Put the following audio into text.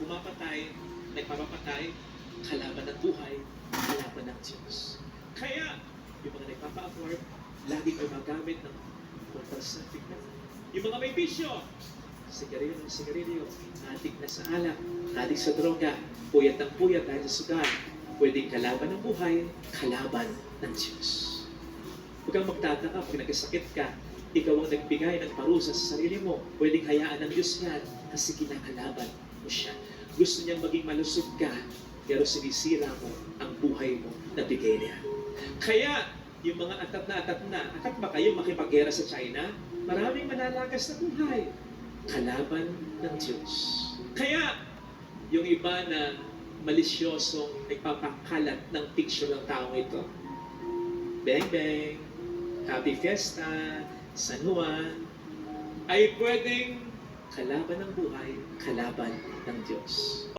pumapatay, nagpapapatay, kalaban ng buhay, kalaban ng Diyos. Kaya, yung mga nagpapa-afford, lagi gumagamit ng contraceptive. Yung mga may bisyo, sigarilyo ng sigarilyo, adik na sa alak, adik sa droga, puyat ng puyat dahil sa sugal, pwedeng kalaban ng buhay, kalaban ng Diyos. Huwag kang magtataka pag nagkasakit ka, ikaw ang nagbigay ng parusa sa sarili mo. Pwedeng hayaan ng Diyos yan kasi kinakalaban mo siya. Gusto niyang maging malusog ka, pero sinisira mo ang buhay mo na bigay niya. Kaya, yung mga atat na atat na, atat ba kayo makipaggera sa China? Maraming manalagas na buhay. Kalaban ng Diyos. Kaya, yung iba na malisyosong nagpapakalat ng picture ng tao ito. Bang Bang, Happy Fiesta, San Juan, ay pwedeng kalaban ng buhay, kalaban ng Diyos.